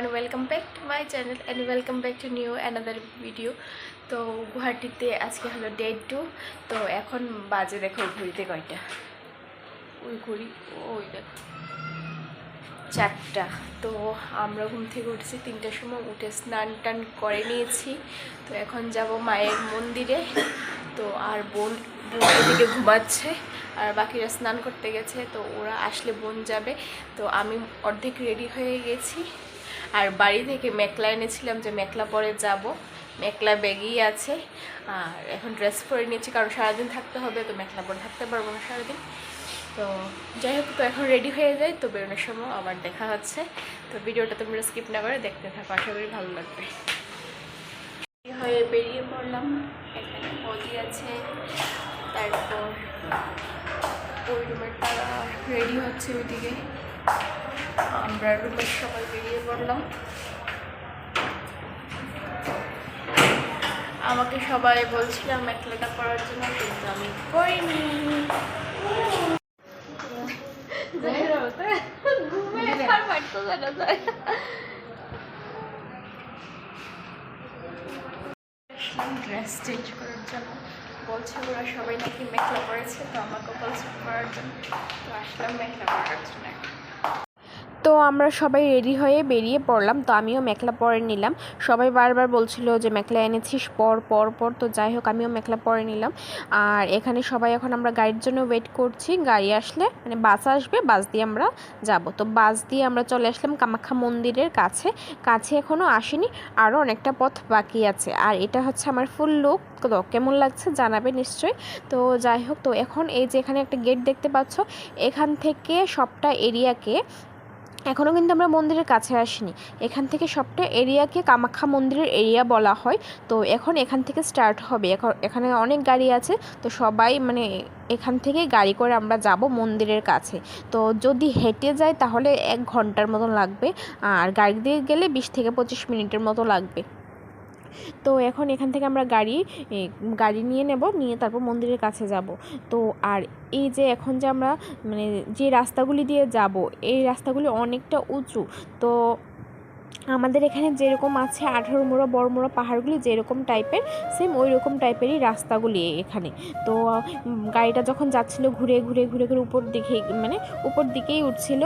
Everyone welcome back to my channel and welcome back to new another video তো গুয়াহাটিতে আজকে হলো day to তো এখন বাজে দেখো ঘুরিতে কয়টা? ওই ঘুরি ওই দেখো, চারটা। তো আমরা ঘুম থেকে উঠেছি তিনটার সময়, উঠে স্নান টান করে নিয়েছি। তো এখন যাব মায়ের মন্দিরে। তো আর বোন বোন এদিকে ঘুমাচ্ছে, আর বাকিরা স্নান করতে গেছে, তো ওরা আসলে বোন যাবে। তো আমি অর্ধেক রেডি হয়ে গেছি। আর বাড়ি থেকে মেকলা এনেছিলাম যে মেকলা পরে যাব। মেকলা ব্যাগই আছে। আর এখন ড্রেস পরে নিয়েছি, কারণ সারাদিন থাকতে হবে, তো মেকলা পরে থাকতে পারব না সারাদিন। তো যাই হোক, তো এখন রেডি হয়ে যায়, তো বেরোনোর সময় আবার দেখা হচ্ছে। তো ভিডিওটা তোমরা স্কিপ না করে দেখতে থাকো, আশা করি ভালো লাগবে। হয়ে বেরিয়ে পড়লাম। এখানে পজি আছে, তারপর ওই রেডি হচ্ছে ওইদিকে। আমরা রুমের সবাই বেরিয়ে পড়লাম। আমাকে সবাই বলছিলাম মেখলাটা পরার জন্য কিন্তু আমি করিনি ড্রেস চেঞ্জ করার জন্য। বলছে ওরা সবাই নাকি মেখলা পরেছে তো আমাকে বলছে পরার জন্য। তো আসলাম মেখলা পরার জন্য। তো আমরা সবাই রেডি হয়ে বেরিয়ে পড়লাম। তো আমিও মেখলা পরে নিলাম। সবাই বারবার বলছিল যে, মেখলা এনেছিস, পর পর পর। তো যাই হোক, আমিও মেখলা পরে নিলাম। আর এখানে সবাই এখন আমরা গাড়ির জন্য ওয়েট করছি। গাড়ি আসলে মানে বাস আসবে, বাস দিয়ে আমরা যাব। তো বাস দিয়ে আমরা চলে আসলাম কামাখ্যা মন্দিরের কাছে। কাছে এখনও আসেনি আরও অনেকটা পথ বাকি আছে। আর এটা হচ্ছে আমার ফুল লুক তো কেমন লাগছে জানাবে নিশ্চয়ই। তো যাই হোক, তো এখন এই যে এখানে একটা গেট দেখতে পাচ্ছ, এখান থেকে সবটা এরিয়াকে এখনও কিন্তু আমরা মন্দিরের কাছে আসিনি। এখান থেকে সবটা এরিয়াকে কামাখ্যা মন্দিরের এরিয়া বলা হয়। তো এখন এখান থেকে স্টার্ট হবে। এখন এখানে অনেক গাড়ি আছে। তো সবাই মানে এখান থেকে গাড়ি করে আমরা যাব মন্দিরের কাছে। তো যদি হেঁটে যাই তাহলে এক ঘণ্টার মতন লাগবে। আর গাড়ি দিয়ে গেলে বিশ থেকে পঁচিশ মিনিটের মতো লাগবে। তো এখন এখান থেকে আমরা গাড়ি গাড়ি নিয়ে নেব, নিয়ে তারপর মন্দিরের কাছে যাব। তো আর এই যে এখন যে আমরা মানে যে রাস্তাগুলি দিয়ে যাব, এই রাস্তাগুলি অনেকটা উঁচু। তো আমাদের এখানে যেরকম আছে আঠারো মোড়ো, বড় মোড়ো পাহাড়গুলি যেরকম টাইপের সেম ওই রকম টাইপেরই রাস্তাগুলি এখানে। তো গাড়িটা যখন যাচ্ছিল, ঘুরে ঘুরে ঘুরে ঘুরে উপর দিকে মানে উপর দিকেই উঠছিল।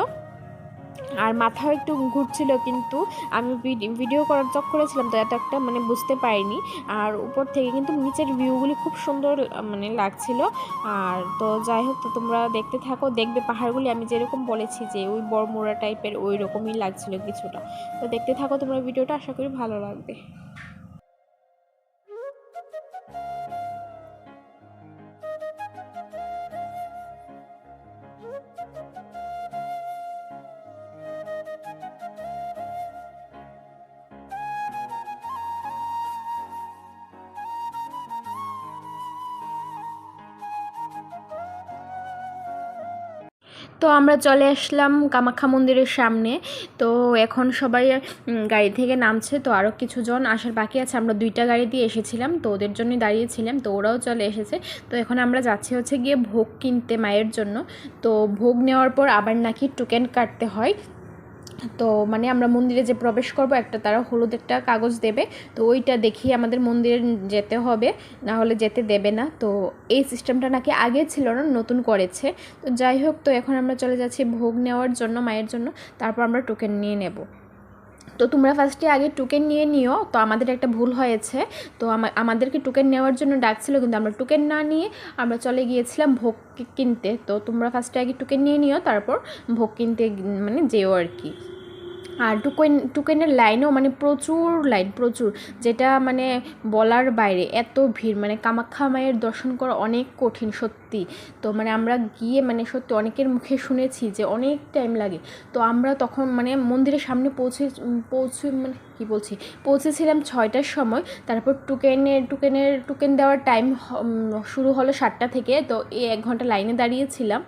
আর মাথাও একটু ঘুরছিল কিন্তু আমি ভিডি- ভিডিও করার চক করেছিলাম তো এত একটা মানে বুঝতে পারিনি। আর উপর থেকে কিন্তু নিচের ভিউগুলি খুব সুন্দর মানে লাগছিল। আর তো যাই হোক, তো তোমরা দেখতে থাকো, দেখবে পাহাড়গুলি। আমি যেরকম বলেছি যে ওই বড়মোড়া টাইপের ওই রকমই লাগছিল কিছুটা। তো দেখতে থাকো তোমরা ভিডিওটা, আশা করি ভালো লাগবে। তো আমরা চলে আসলাম কামাখ্যা মন্দিরের সামনে। তো এখন সবাই গাড়ি থেকে নামছে, তো আরও কিছুজন আসার বাকি আছে। আমরা দুইটা গাড়ি দিয়ে এসেছিলাম, তো ওদের জন্যই দাঁড়িয়েছিলাম, তো ওরাও চলে এসেছে। তো এখন আমরা যাচ্ছি হচ্ছে গিয়ে ভোগ কিনতে মায়ের জন্য। তো ভোগ নেওয়ার পর আবার নাকি টোকেন কাটতে হয়। তো মানে আমরা মন্দিরে যে প্রবেশ করব, একটা তারা হলুদ একটা কাগজ দেবে, তো ওইটা দেখিয়ে আমাদের মন্দিরে যেতে হবে, না হলে যেতে দেবে না। তো এই সিস্টেমটা নাকি আগে ছিল না, নতুন করেছে। তো যাই হোক, তো এখন আমরা চলে যাচ্ছি ভোগ নেওয়ার জন্য, মায়ের জন্য। তারপর আমরা টোকেন নিয়ে নেব। তো তোমরা ফার্স্টে আগে টোকেন নিয়ে নিও। তো আমাদের একটা ভুল হয়েছে। তো আমাদেরকে টোকেন নেওয়ার জন্য ডাকছিল, কিন্তু আমরা টোকেন না নিয়ে আমরা চলে গিয়েছিলাম ভোগ কিনতে। তো তোমরা ফার্স্টে আগে টোকেন নিয়ে নিও, তারপর ভোগ কিনতে মানে যেও আর কি। আর টুকেন, টুকেনের লাইনও মানে প্রচুর লাইন, প্রচুর। যেটা মানে বলার বাইরে এত ভিড় মানে কামাখ্যা মায়ের দর্শন করা অনেক কঠিন সত্যি। তো মানে আমরা গিয়ে মানে সত্যি অনেকের মুখে শুনেছি যে অনেক টাইম লাগে। তো আমরা তখন মানে মন্দিরের সামনে পৌঁছে পৌঁছে মানে কী বলছি? পৌঁছেছিলাম ছয়টার সময়। তারপর টুকেনের টুকেনের টোকেন দেওয়ার টাইম শুরু হলো সাতটা থেকে। তো এই এক ঘণ্টা লাইনে দাঁড়িয়েছিলাম।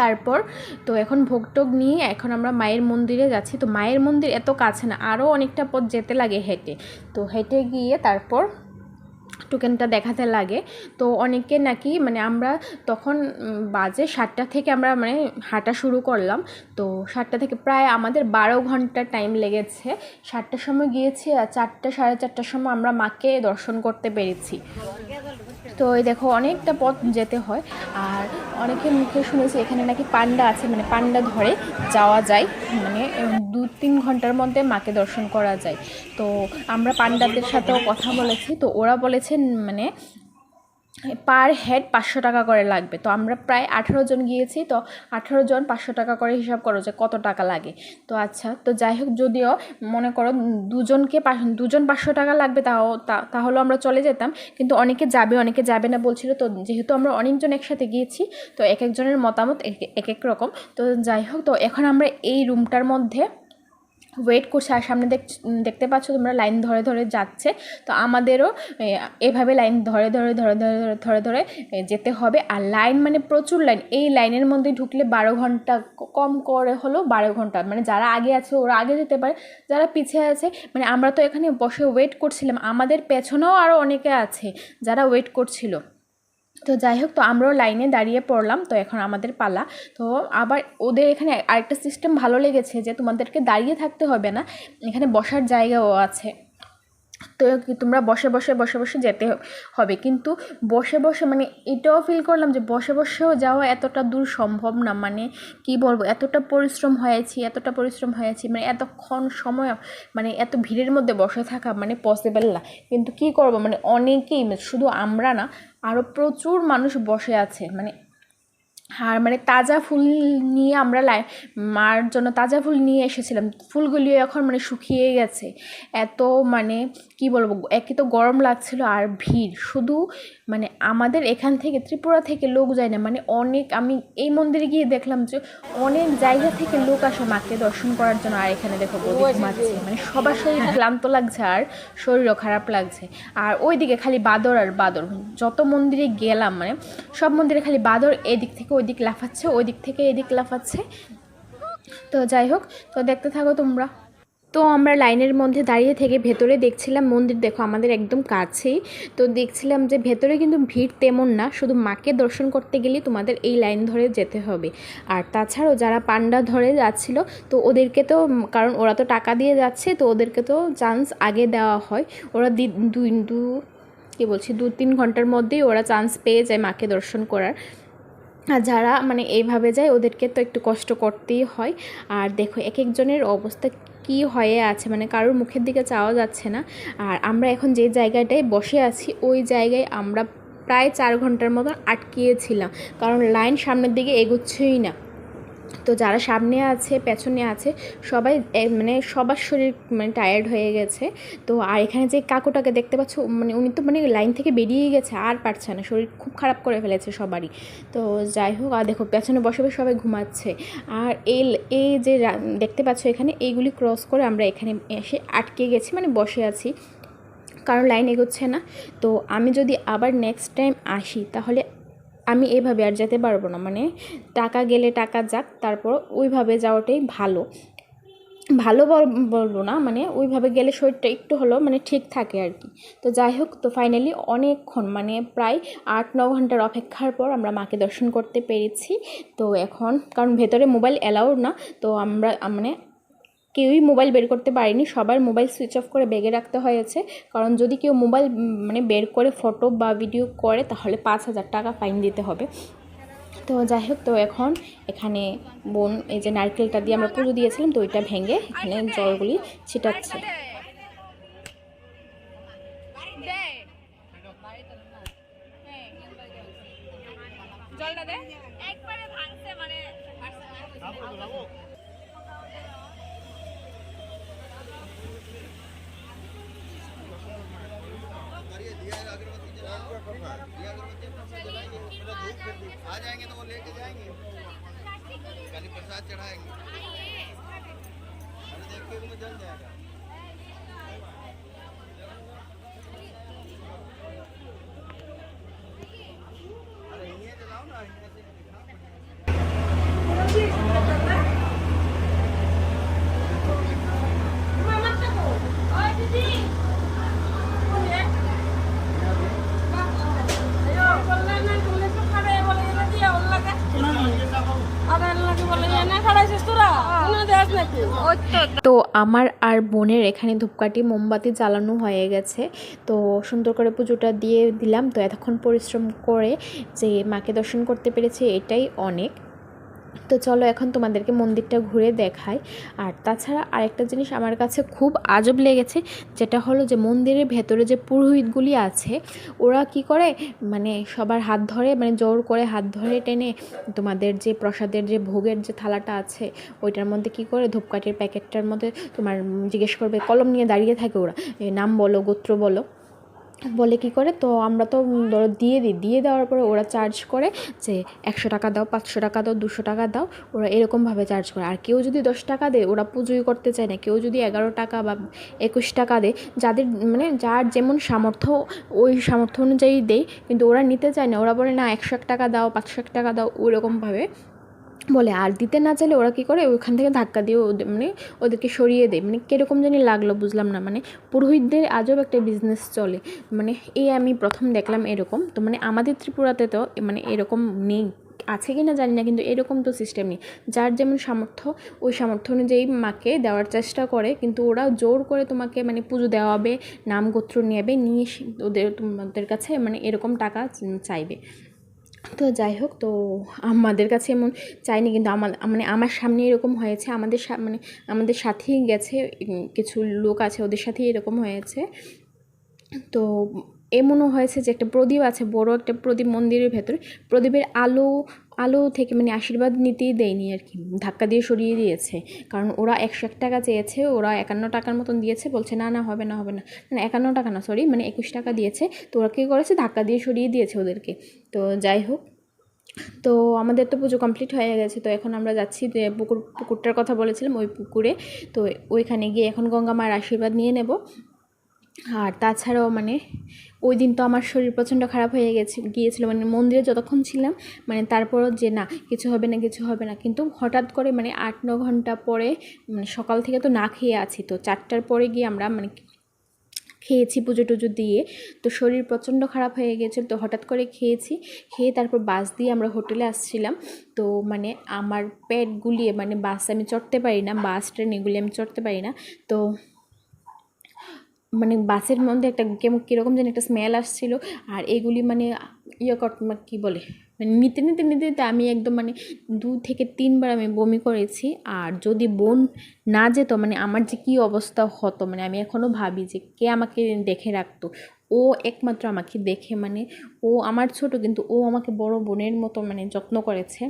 তারপর তো এখন ভোগটোগ নিয়ে এখন আমরা মায়ের মন্দিরে যাচ্ছি। তো মায়ের মন্দির এত কাছে না আরও অনেকটা পথ যেতে লাগে হেঁটে। তো হেঁটে গিয়ে তারপর টোকেনটা দেখাতে লাগে। তো অনেকে নাকি মানে আমরা তখন বাজে সাতটা থেকে আমরা মানে হাঁটা শুরু করলাম। তো সাতটা থেকে প্রায় আমাদের বারো ঘণ্টা টাইম লেগেছে। সাতটার সময় গিয়েছি আর চারটে, সাড়ে চারটার সময় আমরা মাকে দর্শন করতে পেরেছি। তো এই দেখো, অনেকটা পথ যেতে হয়। আর অনেকের মুখে শুনেছি এখানে নাকি পান্ডা আছে মানে পান্ডা ধরে যাওয়া যায়। মানে দু তিন ঘণ্টার মধ্যে মাকে দর্শন করা যায়। তো আমরা পান্ডাদের সাথেও কথা বলেছি। তো ওরা বলেছেন মানে পার হেড পাঁচশো টাকা করে লাগবে। তো আমরা প্রায় আঠেরো জন গিয়েছি, তো আঠেরো জন পাঁচশো টাকা করে হিসাব করো যে কত টাকা লাগে। তো আচ্ছা তো যাই হোক, যদিও মনে করো দুজনকে দুজন পাঁচশো টাকা লাগবে তাও তাহলেও আমরা চলে যেতাম, কিন্তু অনেকে যাবে অনেকে যাবে না বলছিল। তো যেহেতু আমরা অনেকজন একসাথে গিয়েছি, তো এক একজনের মতামত এক এক রকম। তো যাই হোক, তো এখন আমরা এই রুমটার মধ্যে ওয়েট করছে, আর সামনে দেখ দেখতে পাচ্ছ তোমরা লাইন ধরে ধরে যাচ্ছে। তো আমাদেরও এভাবে লাইন ধরে ধরে ধরে ধরে ধরে ধরে ধরে যেতে হবে। আর লাইন মানে প্রচুর লাইন এই লাইনের মধ্যে ঢুকলে বারো ঘণ্টা কম করে হলো বারো ঘণ্টা। মানে যারা আগে আছে, ওরা আগে যেতে পারে। যারা পিছিয়ে আছে মানে আমরা তো এখানে বসে ওয়েট করছিলাম। আমাদের পেছনেও আরও অনেকে আছে, যারা ওয়েট করছিল। তো যাই হোক তো আমরাও লাইনে দাঁড়িয়ে পড়লাম, তো এখন আমাদের পালা। তো আবার ওদের এখানে আরেকটা সিস্টেম ভালো লেগেছে যে তোমাদেরকে দাঁড়িয়ে থাকতে হবে না, এখানে বসার জায়গাও আছে। তো তোমরা বসে বসে বসে বসে যেতে হবে। কিন্তু বসে বসে মানে এটাও ফিল করলাম যে বসে, বসেও যাওয়া এতটা দূর সম্ভব না। মানে কি বলব, এতটা পরিশ্রম হয়েছি, এতটা পরিশ্রম হয়েছি মানে এতক্ষণ সময় মানে এত ভিড়ের মধ্যে বসে থাকা মানে পসিবল না। কিন্তু কি করব মানে অনেকেই শুধু আমরা না আরও প্রচুর মানুষ বসে আছে মানে আর মানে তাজা ফুল নিয়ে আমরা লাই মার জন্য তাজা ফুল নিয়ে এসেছিলাম। ফুলগুলিও এখন মানে শুকিয়ে গেছে। এত মানে কি বলব একই তো গরম লাগছিল আর ভিড়। শুধু মানে আমাদের এখান থেকে ত্রিপুরা থেকে লোক যায় না। মানে অনেক আমি এই মন্দিরে গিয়ে দেখলাম যে অনেক জায়গা থেকে লোক আসে মাকে দর্শন করার জন্য। আর এখানে দেখো ঘুমাচ্ছে। মানে সবার শরীর ক্লান্ত লাগছে আর শরীরও খারাপ লাগছে। আর ওইদিকে খালি বাদর আর বাদর। যত মন্দিরে গেলাম মানে সব মন্দিরে খালি বাদর এদিক থেকে ওই দিক লাফাচ্ছে, ওদিক থেকে এদিক লাফাচ্ছে। তো যাই হোক, তো দেখতে থাকো তোমরা। তো আমরা লাইনের মধ্যে দাঁড়িয়ে থেকে ভেতরে দেখছিলাম মন্দির, দেখো আমাদের একদম কাছেই। তো দেখছিলাম যে ভেতরে কিন্তু ভিড় তেমন না, শুধু মাকে দর্শন করতে গেলে তোমাদের এই লাইন ধরে যেতে হবে। আর তাছাড়াও যারা পান্ডা ধরে যাচ্ছিল, তো ওদেরকে তো, কারণ ওরা তো টাকা দিয়ে যাচ্ছে, তো ওদেরকে তো চান্স আগে দেওয়া হয়। ওরা দুই, দু, কী বলছি, দু, তিন ঘণ্টার মধ্যেই ওরা চান্স পেয়ে যায় মাকে দর্শন করার। আর যারা মানে এইভাবে যায়, ওদেরকে তো একটু কষ্ট করতেই হয়। আর দেখো এক একজনের অবস্থা কি হয়ে আছে মানে কারোর মুখের দিকে চাওয়া যাচ্ছে না। আর আমরা এখন যে জায়গাটায় বসে আছি, ওই জায়গায় আমরা প্রায় চার ঘণ্টার মতন আটকিয়েছিলাম। কারণ লাইন সামনের দিকে এগোচ্ছেই না। তো যারা সামনে আছে, পেছনে আছে, সবাই মানে সবার শরীর মানে টায়ার্ড হয়ে গেছে। তো আর এখানে যে কাকুটাকে দেখতে পাচ্ছ মানে উনি তো মানে লাইন থেকে বেরিয়ে গেছে, আর পারছে না, শরীর খুব খারাপ করে ফেলেছে সবারই। তো যাই হোক, আর দেখো, পেছনে বসে বসে সবাই ঘুমাচ্ছে। আর এই এই যে দেখতে পাচ্ছ এখানে, এইগুলি ক্রস করে আমরা এখানে এসে আটকে গেছি মানে বসে আছি। কারণ লাইন এগোচ্ছে না। তো আমি যদি আবার নেক্সট টাইম আসি, তাহলে আমি এভাবে আর যেতে পারব না। মানে টাকা গেলে টাকা যাক, তারপর ওইভাবে যাওয়াটাই ভালো। ভালো বল- বলব না মানে ওইভাবে গেলে শরীরটা একটু হলেও মানে ঠিক থাকে আর কি। তো যাই হোক, তো ফাইনালি অনেকক্ষণ মানে প্রায় আট, ন ঘণ্টার অপেক্ষার পর আমরা মাকে দর্শন করতে পেরেছি। তো এখন, কারণ ভেতরে মোবাইল অ্যালাউড না, তো আমরা মানে কেউই মোবাইল বের করতে পারেনি। সবার মোবাইল সুইচ অফ করে ব্যাগে রাখতে হয়েছে। কারণ যদি কেউ মোবাইল মানে বের করে ফটো বা ভিডিও করে, তাহলে পাঁচ হাজার টাকা ফাইন দিতে হবে। তো যাই হোক, তো এখন এখানে বোন, এই যে নারকেলটা দিয়ে আমরা পুজো দিয়েছিলাম, তো ওইটা ভেঙে এখানে জলগুলি ছিটাচ্ছে। জলটা একবারে ভাঙছে মানে। आ जाएँगे तो वो लेके जाएँगे कल प्रसाद चढ़ाएँगे अरे उसमें जल जाएगा তো আমার আর বোনের এখানে ধূপকাঠি মোমবাতি জ্বালানো হয়ে গেছে। তো সুন্দর করে পুজোটা দিয়ে দিলাম। তো এতক্ষণ পরিশ্রম করে যে মাকে দর্শন করতে পেরেছি, এটাই অনেক। তো চলো এখন তোমাদেরকে মন্দিরটা ঘুরে দেখাই। আর তাছাড়া আরেকটা জিনিস আমার কাছে খুব আজব লেগেছে, যেটা হলো যে মন্দিরের ভেতরে যে পুরোহিতগুলি আছে, ওরা কি করে মানে সবার হাত ধরে মানে জোর করে হাত ধরে টেনে তোমাদের যে প্রসাদের যে ভোগের যে থালাটা আছে, ওইটার মধ্যে কি করে ধূপকাঠির প্যাকেটটার মধ্যে তোমার জিজ্ঞেস করবে, কলম নিয়ে দাঁড়িয়ে থাকে ওরা। নাম বলো, গোত্র বলো। বলে কি করে? তো আমরা তো ধরো দিয়ে দিই। দিয়ে দেওয়ার পরে ওরা চার্জ করে যে একশো টাকা দাও, পাঁচশো টাকা দাও, দুশো টাকা দাও, ওরা এরকমভাবে চার্জ করে। আর কেউ যদি দশ টাকা দেয়, ওরা পুজোই করতে চায় না। কেউ যদি এগারো টাকা বা একুশ টাকা দেয়, যাদের মানে যার যেমন সামর্থ্য, ওই সামর্থ্য অনুযায়ী দেয়, কিন্তু ওরা নিতে চায় না। ওরা বলে, না, একশো এক টাকা দাও, পাঁচশো এক টাকা দাও। ওরকমভাবে বলে, আর দিতে না চাইলে ওরা কী করে? ওইখান থেকে ধাক্কা দিয়ে ওদের মানে ওদেরকে সরিয়ে দেয়। মানে কীরকম জানি লাগল, বুঝলাম না। মানে পুরোহিতদের আজব একটা বিজনেস চলে। মানে এই আমি প্রথম দেখলাম এরকম। তো মানে আমাদের ত্রিপুরাতে তো মানে এরকম নেই। আছে কি না জানি না, কিন্তু এরকম তো সিস্টেম নেই। যার যেমন সামর্থ্য, ওই সামর্থ্য অনুযায়ী মাকে দেওয়ার চেষ্টা করে, কিন্তু ওরা জোর করে তোমাকে মানে পুজো দেওয়াবে, নাম গোত্র নেবে, নিয়ে ওদের তোমাদের কাছে মানে এরকম টাকা চাইবে। তো যাই হোক, তো আমাদের কাছে এমন চাইনি, কিন্তু আমার মানে আমার সামনে এরকম হয়েছে, আমাদের মানে আমাদের সাথেই গেছে কিছু লোক আছে, ওদের সাথেই এরকম হয়েছে। তো এমনও হয়েছে যে একটা প্রদীপ আছে, বড় একটা প্রদীপ মন্দিরের ভেতরে। প্রদীপের আলো আলো থেকে মানে আশীর্বাদ নিতেই দেয়নি আর কি, ধাক্কা দিয়ে সরিয়ে দিয়েছে। কারণ ওরা একশো এক টাকা চেয়েছে, ওরা একান্ন টাকার মতন দিয়েছে, বলছে, না না, হবে না হবে না। না, একান্ন টাকা না সরি মানে একুশ টাকা দিয়েছে। তো ওরা কী করেছে? ধাক্কা দিয়ে সরিয়ে দিয়েছে ওদেরকে। তো যাই হোক, তো আমাদের তো পুজো কমপ্লিট হয়ে গেছে। তো এখন আমরা যাচ্ছি যে পুকুর, পুকুরটার কথা বলেছিলাম, ওই পুকুরে। তো ওইখানে গিয়ে এখন গঙ্গা মায়ের আশীর্বাদ নিয়ে নেব। আর তাছাড়াও মানে ওই দিন তো আমার শরীর প্রচণ্ড খারাপ হয়ে গেছে, গিয়েছিল মানে মন্দিরে যতক্ষণ ছিলাম মানে তারপরও যে না, কিছু হবে না, কিছু হবে না, কিন্তু হঠাৎ করে মানে আট, ন ঘণ্টা পরে মানে সকাল থেকে তো না খেয়ে আছি, তো চারটার পরে গিয়ে আমরা মানে খেয়েছি পুজো টুজো দিয়ে, তো শরীর প্রচণ্ড খারাপ হয়ে গেছে, তো হঠাৎ করে খেয়েছি, খেয়ে তারপর বাস দিয়ে আমরা হোটেলে আসছিলাম, তো মানে আমার পেট গুলিয়ে মানে বাস আমি চড়তে পারি না, বাস, ট্রেন এগুলি আমি চড়তে পারি না, তো মানে বাসের মধ্যে একটা কীরকম যেন একটা স্মেল আসছিল, আর এগুলি মানে ইয়ে কর কী বলে? মানে নিতে নিতে নিতে নিতে আমি একদম মানে দু থেকে তিনবার আমি বমি করেছি, আর যদি বোন না যেত মানে আমার যে কী অবস্থা হতো মানে আমি এখনও ভাবি যে কে আমাকে দেখে রাখতো। ও একমাত্র আমাকে দেখে মানে ও আমার ছোট, কিন্তু ও আমাকে বড় বোনের মতো মানে যত্ন করেছে।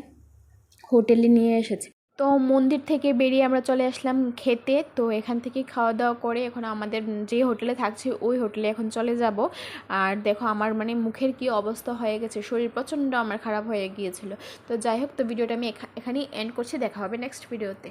হোটেলে নিয়ে এসেছে। তো মন্দির থেকে বেরিয়ে আমরা চলে আসলাম খেতে। তো এখান থেকে খাওয়া দাওয়া করে এখন আমাদের যে হোটেলে থাকছি, ওই হোটেলে এখন চলে যাব। আর দেখো আমার মানে মুখের কি অবস্থা হয়ে গেছে, শরীর প্রচণ্ড আমার খারাপ হয়ে গিয়েছিল। তো যাই হোক, তো ভিডিওটা আমি এখা- এখানেই এন্ড করছি, দেখা হবে নেক্সট ভিডিওতে